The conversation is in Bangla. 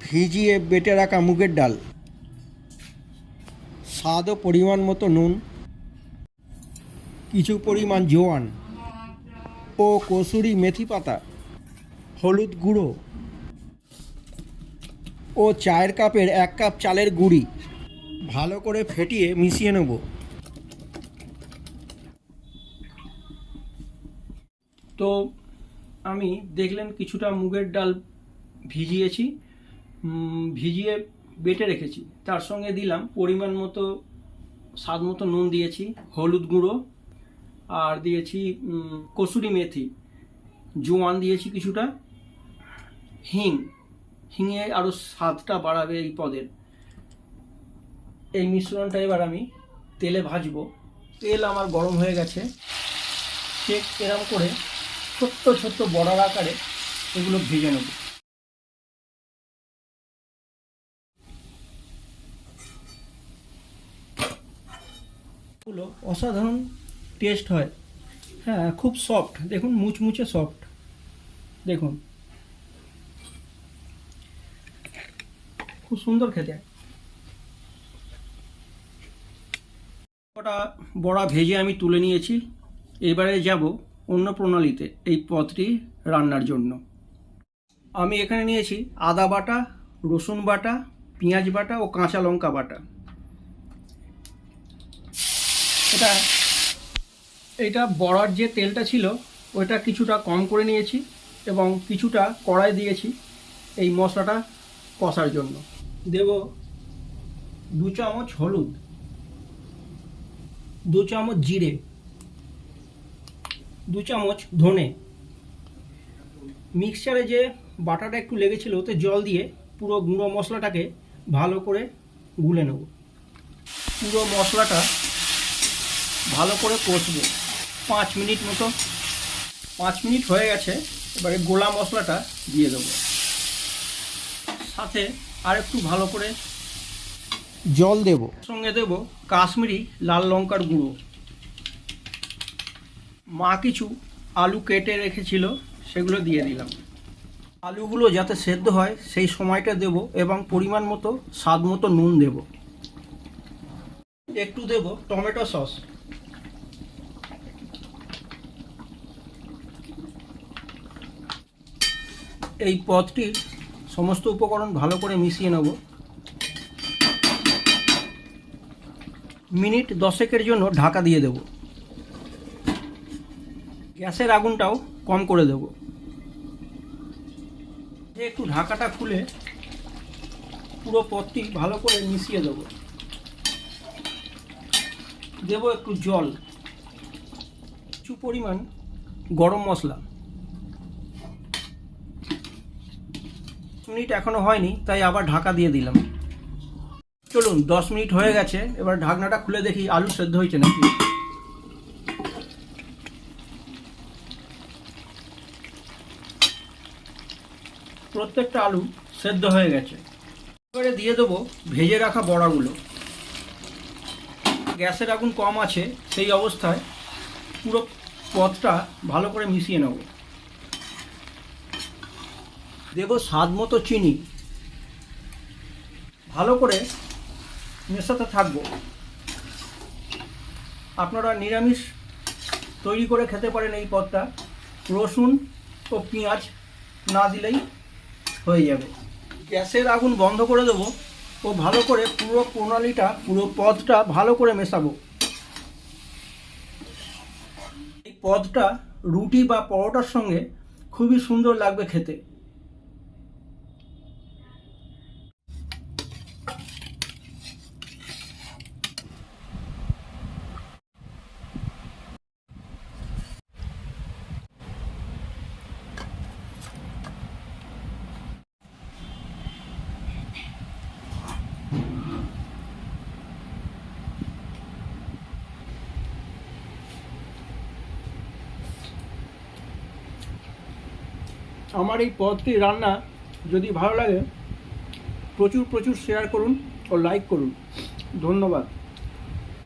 ভিজিয়ে বেটে রাখা মুগের ডাল। স্বাদ ও পরিমাণ মতো নুন, কিছু পরিমাণ জোয়ান ও কসুরি মেথি পাতা, হলুদ গুঁড়ো ও চায়ের কাপের এক কাপ চালের গুঁড়ি ভালো করে ফেটিয়ে মিশিয়ে নেব। তো আমি দেখলেন কিছুটা মুগের ডাল ভিজিয়েছি। ভিজিয়ে বেটে রেখেছি। তার সঙ্গে দিলাম পরিমাণ মতো, স্বাদ মতো নুন দিয়েছি, হলুদ গুঁড়ো, আর দিয়েছি কসুরি মেথি। জোয়ান দিয়েছি কিছুটা। হিং। হিঙে আরও স্বাদটা বাড়াবে এই পদের। এই মিশ্রণটা এবার আমি তেলে ভাজবো। তেল আমার গরম হয়ে গেছে। ঠিক এরম করে ছোট্ট ছোট্ট বড়ার আকারে এগুলো ভেজে নেব। গুলো অসাধারণ টেস্ট হয়। হ্যাঁ খুব সফট দেখুন, মুচমুচে সফট দেখুন। খুব সুন্দর খেতে। কটা বড়া ভেজে আমি তুলে নিয়েছি। এবারে যাব অন্য প্রণালীতে, এই পদটি রান্নার জন্য। আমি এখানে নিয়েছি আদা বাটা, রসুন বাটা, পেঁয়াজ বাটা ও কাঁচা লঙ্কা বাটা। এটা এটা বড়ার যে তেলটা ছিল, ওইটা কিছুটা কম করে নিয়েছি এবং কিছুটা কড়াই দিয়েছি এই মশলাটা কষার জন্য। দেব দু চামচ হলুদ, দু চামচ জিরে, দু চামচ ধনে। মিক্সচারে যে বাটাটা একটু লেগেছিল, ওতে জল দিয়ে পুরো গুঁড়ো মশলাটাকে ভালো করে গুলে নেব। পুরো মশলাটা ভালো করে কষবো। পাঁচ মিনিট মতো। পাঁচ মিনিট হয়ে গেছে এবারে গোলা মশলাটা দিয়ে দেবো। সাথে আর একটু ভালো করে জল দেব। সঙ্গে দেব কাশ্মীরি লাল লঙ্কার গুঁড়ো। মা কিছু আলু কেটে রেখেছিল সেগুলো দিয়ে দিলাম। আলুগুলো যাতে সেদ্ধ হয় সেই সময়টা দেব এবং পরিমাণ মতো স্বাদ মতো নুন দেব। একটু দেব, টমেটো সস। এই পদটির সমস্ত উপকরণ ভালো করে মিশিয়ে নেব। মিনিট দশেকের জন্য ঢাকা দিয়ে দেব। গ্যাসের আগুনটাও কম করে দেব। একটু ঢাকাটা খুলে পুরো পদটি ভালো করে মিশিয়ে দেব। দেব একটু জল, কিছু পরিমাণ গরম মশলা। মিনিট এখনও হয়নি, তাই আবার ঢাকা দিয়ে দিলাম। চলুন, দশ মিনিট হয়ে গেছে, এবার ঢাকনাটা খুলে দেখি, আলু সেদ্ধ হয়েছে নাকি? প্রত্যেকটা আলু সেদ্ধ হয়ে গেছে। এবারে দিয়ে দেবো ভেজে রাখা বড়াগুলো। গ্যাসের আগুন কম আছে, সেই অবস্থায় পুরো পদটা ভালো করে মিশিয়ে নেব। দেব স্বাদ মতো চিনি। ভালো করে মেশাতে থাকব। আপনারা নিরামিষ তৈরি করে খেতে পারেন এই পদটা। রসুন ও পেঁয়াজ না দিলেই হয়ে যাবে। গ্যাসের আগুন বন্ধ করে দেবো। ও ভালো করে পুরো প্রণালীটা, পুরো পদটা ভালো করে মেশাবো। এই পদটা রুটি বা পরোটার সঙ্গে খুবই সুন্দর লাগবে খেতে। আমার এই পদটি রান্না যদি ভালো লাগে, প্রচুর প্রচুর শেয়ার করুন ও লাইক করুন। ধন্যবাদ।